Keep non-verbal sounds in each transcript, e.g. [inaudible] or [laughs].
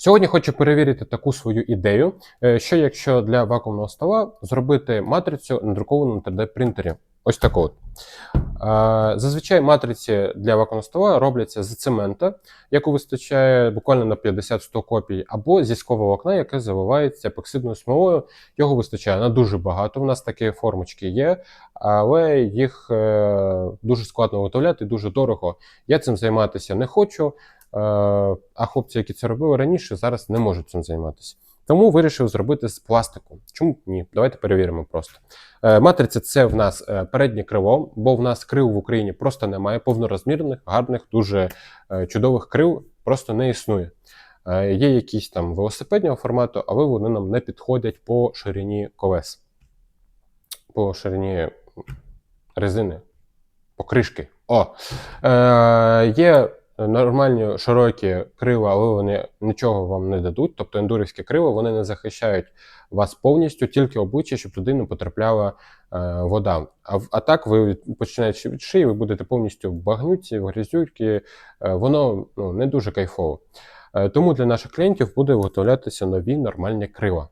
Сьогодні хочу перевірити таку свою ідею, е, що якщо для вакуумного стола зробити матрицю надруковану на 3D принтері. Ось таку от. Е, Зазвичай матриці для вакуумного стола робляться з цемента, яку вистачає буквально на 50-100 копій, або зі скового окна, яке заливається епоксидною смолою. Його вистачає на дуже багато. У нас такі формочки є, але їх е, дуже складно виготовляти, дуже дорого. Я цим займатися не хочу. Е, а хлопці, які це робили раніше, зараз не можуть цим займатися. Тому вирішив зробити з пластику. Чому ні? Давайте перевіримо просто. Е, Матриця це в нас е, переднє крило, бо в нас крил в Україні просто немає. Повнорозмірних, гарних, дуже чудових крил просто не існує. Є якісь там велосипедного формату, але вони нам не підходять по ширині колес, по ширині резини, покришки. О! Е, Є нормальні широкі крила, але вони нічого вам не дадуть. Тобто ендурівські крила вони не захищають вас повністю, тільки обличчя, щоб туди не потрапляла е, вода. А, а так ви починаючи від шиї, ви будете повністю в багнюці, в грязюки. Е, воно ну, не дуже кайфово. Е, тому для наших клієнтів буде виготовлятися нові нормальні крила.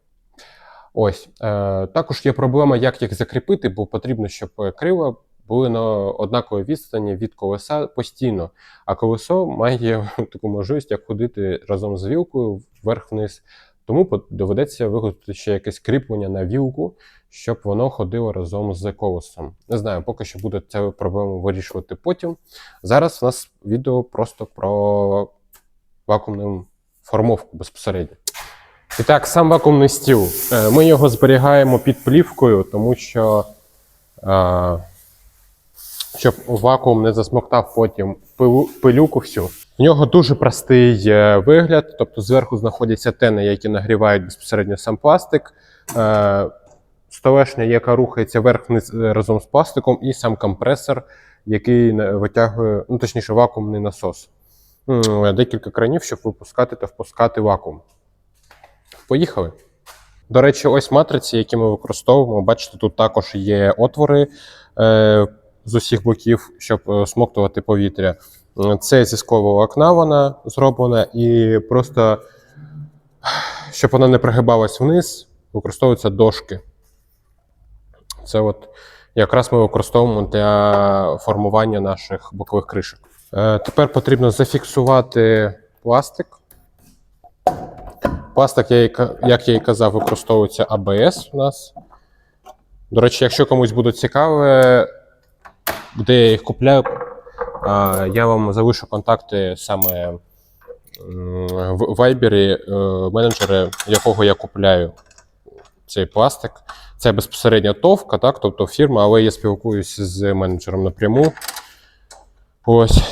Ось е, також є проблема, як їх закріпити, бо потрібно, щоб крила були на однаковій відстані від колеса постійно. А колесо має [laughs] таку можливість, як ходити разом з вілкою вверх-вниз. Тому доведеться виготовити ще якесь кріплення на вілку, щоб воно ходило разом з колесом. Не знаю, поки що буде цю проблему вирішувати потім. Зараз у нас відео просто про вакуумну формовку безпосередньо. І так, сам вакуумний стіл. Е, Ми його зберігаємо під плівкою, тому що е, щоб вакуум не засмоктав потім пилюку всю. В нього дуже простий е, вигляд, тобто зверху знаходяться тени, які нагрівають безпосередньо сам пластик. Е, Столешня, яка рухається вверх-вниз е, разом з пластиком, і сам компресор, який витягує, ну точніше, вакуумний насос. Декілька кранів, щоб випускати та впускати вакуум. Поїхали. До речі, ось матриці, які ми використовуємо. Бачите, тут також є отвори з усіх боків, щоб е, смоктувати повітря. Це зі скового окна вона зроблена, і просто щоб вона не пригибалась вниз, використовуються дошки. Це от якраз ми використовуємо для формування наших бокових кришок. Е, тепер потрібно зафіксувати пластик. Пластик, як я і казав, використовується АБС у нас. До речі, якщо комусь буде цікаве, де я їх купляю, я вам залишу контакти саме в вайбері е, менеджера, якого я купляю цей пластик. Це безпосередньо товка, так, тобто фірма, але я спілкуюся з менеджером напряму. Ось.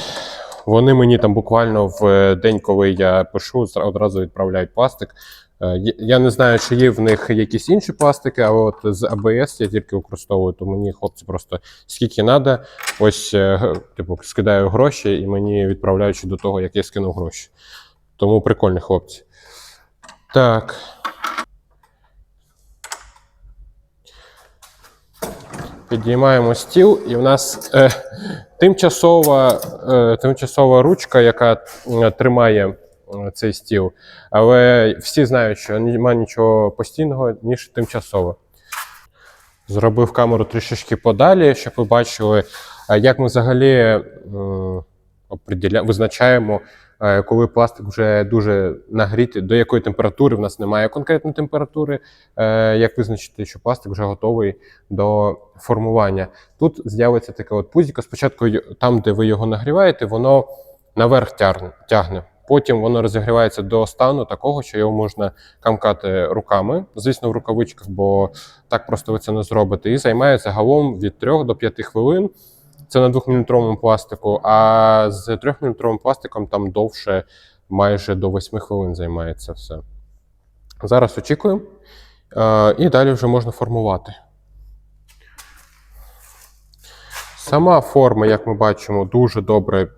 Вони мені там буквально в день, коли я пишу, одразу відправляють пластик. Е, Я не знаю, чи є в них якісь інші пластики, але от з ABS я тільки використовую, то мені хлопці просто скільки треба, ось е, типу, скидаю гроші і мені відправляють до того, як я скинув гроші. Тому прикольні хлопці. Так. Підіймаємо стіл, і в нас е, тимчасова, е, тимчасова ручка, яка тримає цей стіл. Але всі знають, що немає нічого постійного, ніж тимчасово. Зробив камеру трішечки подалі, щоб ви бачили, е, як ми взагалі е, определя... визначаємо, е, коли пластик вже дуже нагрітий, до якої температури в нас немає конкретної температури, е, як визначити, що пластик вже готовий до формування. Тут з'явиться таке от пузіко. Спочатку там, де ви його нагріваєте, воно наверх тягне. Потім воно розігрівається до стану такого, що його можна камкати руками, звісно, в рукавичках, бо так просто ви це не зробите. І займає загалом від 3 до 5 хвилин. Це на 2-мм пластику, а з 3-мм пластиком там довше майже до 8 хвилин займається все. Зараз очікуємо. Е, І далі вже можна формувати. Сама форма, як ми бачимо, дуже добре е,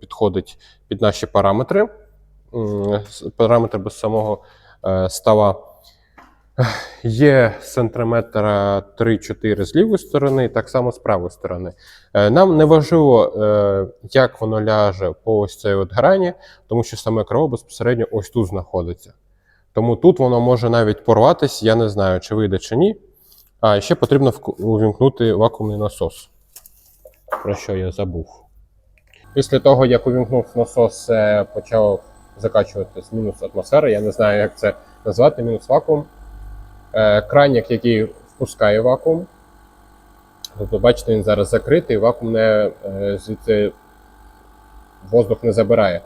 підходить під наші параметри. Параметри без самого е, стола. Є сантиметра 3-4 з лівої сторони, так само з правої сторони. Е, Нам не важливо, е, як воно ляже по ось цій от грані, тому що саме крило безпосередньо ось тут знаходиться. Тому тут воно може навіть порватись, я не знаю, чи вийде чи ні. А ще потрібно увімкнути вакуумний насос, про що я забув. Після того, як увімкнув насос, е, почав закачуватись мінус атмосфери. Я не знаю, як це назвати, мінус вакуум. Е, Кранік, який впускає вакуум. Тобто, бачите, він зараз закритий, вакуум не е, звідси воздух не забирає.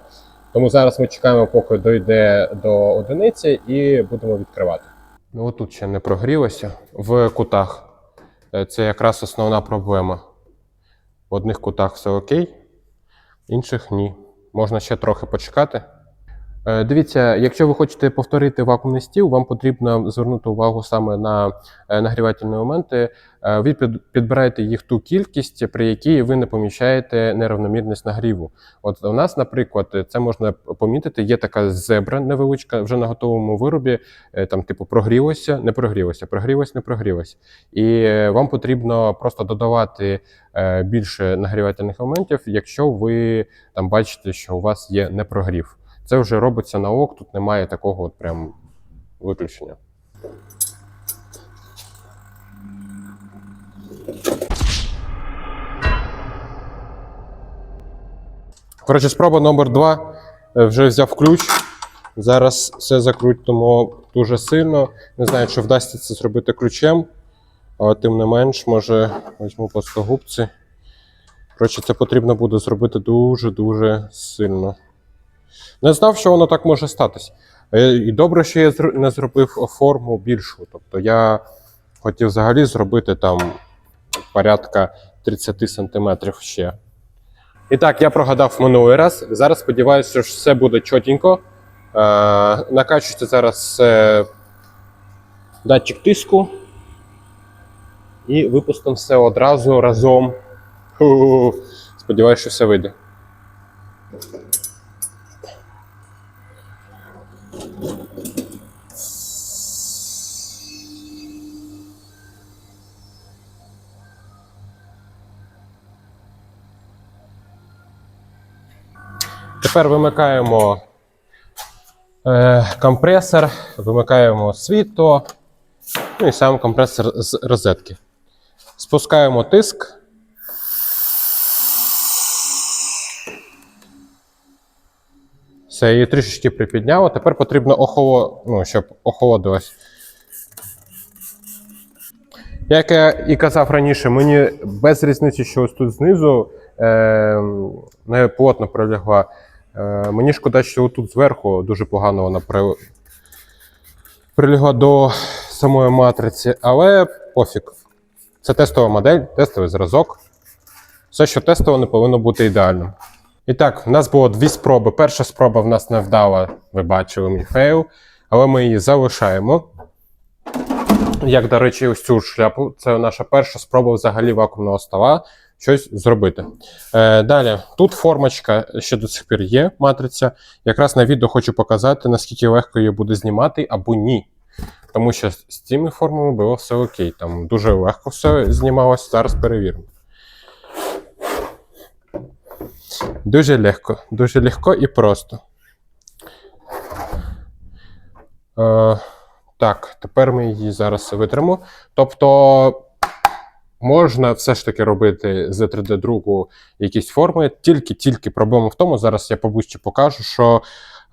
Тому зараз ми чекаємо, поки дойде до одиниці, і будемо відкривати. Ну, отут ще не прогрілося в кутах. Е, Це якраз основна проблема. В одних кутах все окей, інших ні. Можна ще трохи почекати. Е, Дивіться, якщо ви хочете повторити вакуумний стіл, вам потрібно звернути увагу саме на е, нагрівательні моменти. Е, Ви підбираєте їх ту кількість, при якій ви не поміщаєте нерівномірність нагріву. От у нас, наприклад, це можна помітити. Є така зебра невеличка вже на готовому виробі. Там, типу, прогрілося, не прогрілося, прогрілося, не прогрілося. І вам потрібно просто додавати більше нагрівательних моментів, якщо ви там бачите, що у вас є непрогрів. Це вже робиться на ок, тут немає такого от прям виключення. Коротше, спроба номер два. Е, Вже взяв ключ. Зараз все закрутимо дуже сильно. Не знаю, чи вдасться це зробити ключем, але тим не менш, може, візьму плоскогубці. Коротше, це потрібно буде зробити дуже-дуже сильно. Не знав, що воно так може статись. Е, І добре, що я не зробив форму більшу. Тобто я хотів взагалі зробити там порядка 30 сантиметрів ще. І так, я прогадав минулий раз. Зараз сподіваюся, що все буде чотенько. Е, накачується зараз е, датчик тиску. І випустимо все одразу разом. Сподіваюся, що все вийде. Тепер вимикаємо е, компресор, вимикаємо світло, ну і сам компресор з розетки. Спускаємо тиск. Все, її трішечки припідняло. Тепер потрібно охоло... ну, щоб охолодилось. Як я і казав раніше, мені без різниці, що ось тут знизу е, не плотно прилягла. Е, мені шкода, що тут зверху дуже погано вона при... прилягла до самої матриці, але пофіг. Це тестова модель, тестовий зразок. Все, що тестово, не повинно бути ідеальним. І так, в нас було дві спроби. Перша спроба в нас не вдала, ви бачили мій фейл, але ми її залишаємо. Як, до речі, ось цю шляпу. Це наша перша спроба взагалі вакуумного стола щось зробити. Е, далі, тут формочка ще до сих пір є, матриця. Якраз на відео хочу показати, наскільки легко її буде знімати або ні. Тому що з цими формами було все окей. Там дуже легко все знімалося. Зараз перевіримо. Дуже легко, дуже легко і просто. Е, так, тепер ми її зараз витримо. Тобто можна все ж таки робити з 3D-друку якісь форми, тільки-тільки проблема в тому, зараз я поближче покажу, що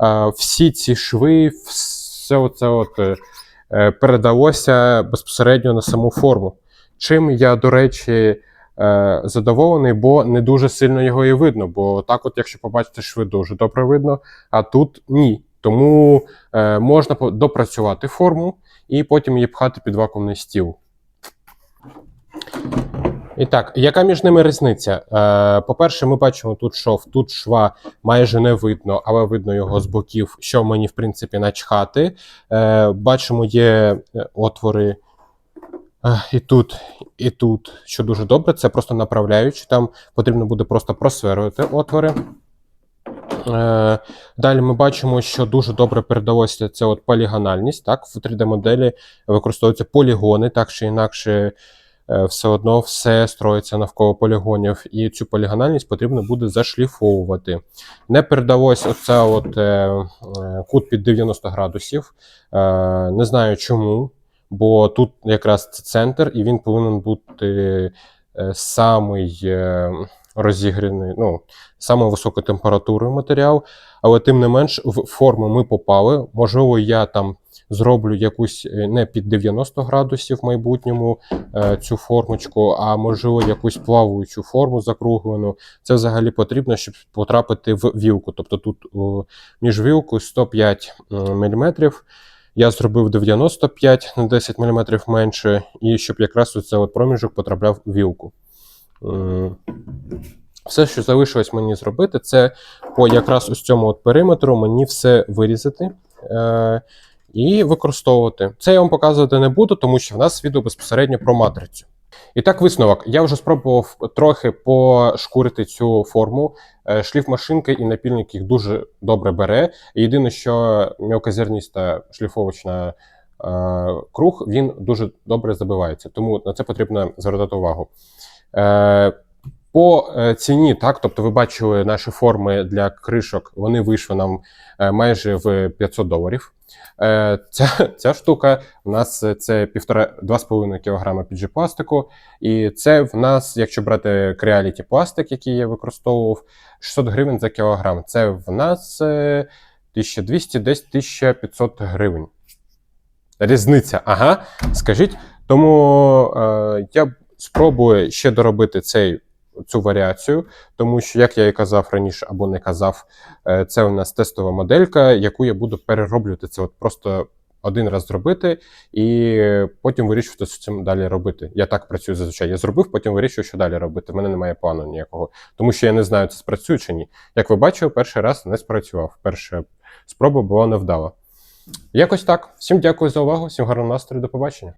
е, всі ці шви, все це от, е, е, передалося безпосередньо на саму форму. Чим я, до речі, е, задоволений, бо не дуже сильно його і видно. Бо так, от, якщо побачите шви, дуже добре видно, а тут ні. Тому е, можна допрацювати форму і потім її пхати під вакуумний стіл. І так, яка між ними різниця? Е, по-перше, ми бачимо тут шов, тут шва майже не видно, але видно його з боків, що мені, в принципі, начхати. Е, бачимо, є е, отвори і тут, і тут, що дуже добре, це просто направляючи. Там потрібно буде просто просверлити отвори. Далі ми бачимо, що дуже добре передалося це от полігональність. Так? В 3D-моделі використовуються полігони, так чи інакше, все одно все строїться навколо полігонів, і цю полігональність потрібно буде зашліфовувати. Не передалось оце от, е, е, кут під 90 градусів. Е, Не знаю чому, бо тут якраз це центр, і він повинен бути е, самий. е, розігріний, ну, саме високою температурою матеріал, але тим не менш в форму ми попали. Можливо, я там зроблю якусь е, не під 90 градусів в майбутньому е, цю формочку, а можливо якусь плаваючу форму закруглену. Це взагалі потрібно, щоб потрапити в вілку. Тобто тут між вілкою 105 мм. Я зробив 95 на 10 мм менше, і щоб якраз оцей от проміжок потрапляв в вілку. М. Все, що залишилось мені зробити, це по якраз ось цьому от периметру мені все вирізати е, і використовувати. Це я вам показувати не буду, тому що в нас відео безпосередньо про матрицю. І так, висновок. Я вже спробував трохи пошкурити цю форму. Е, Шліф машинки і напільник їх дуже добре бере. Єдине, що мілкозерніста шліфовочна е, круг він дуже добре забивається, тому на це потрібно звертати увагу. Е, по е, ціні, так, тобто ви бачили наші форми для кришок, вони вийшли нам е, майже в 500 доларів. Ця, [laughs] ця штука у нас це 1,5-2,5 кг піджі-пластику. І це в нас, якщо брати Creality пластик, який я використовував, 600 гривень за кілограм. Це в нас е, 1200, десь 1500 гривень. Різниця, ага, скажіть. Тому е, я спробую ще доробити цей, цю варіацію, тому що, як я і казав раніше, або не казав, е, це у нас тестова моделька, яку я буду перероблювати. Це от просто один раз зробити і потім вирішувати, що цим далі робити. Я так працюю зазвичай. Я зробив, потім вирішую, що далі робити. У мене немає плану ніякого, тому що я не знаю, це спрацює чи ні. Як ви бачили, перший раз не спрацював. Перша спроба була невдала. Якось так. Всім дякую за увагу, всім гарного настрою, до побачення.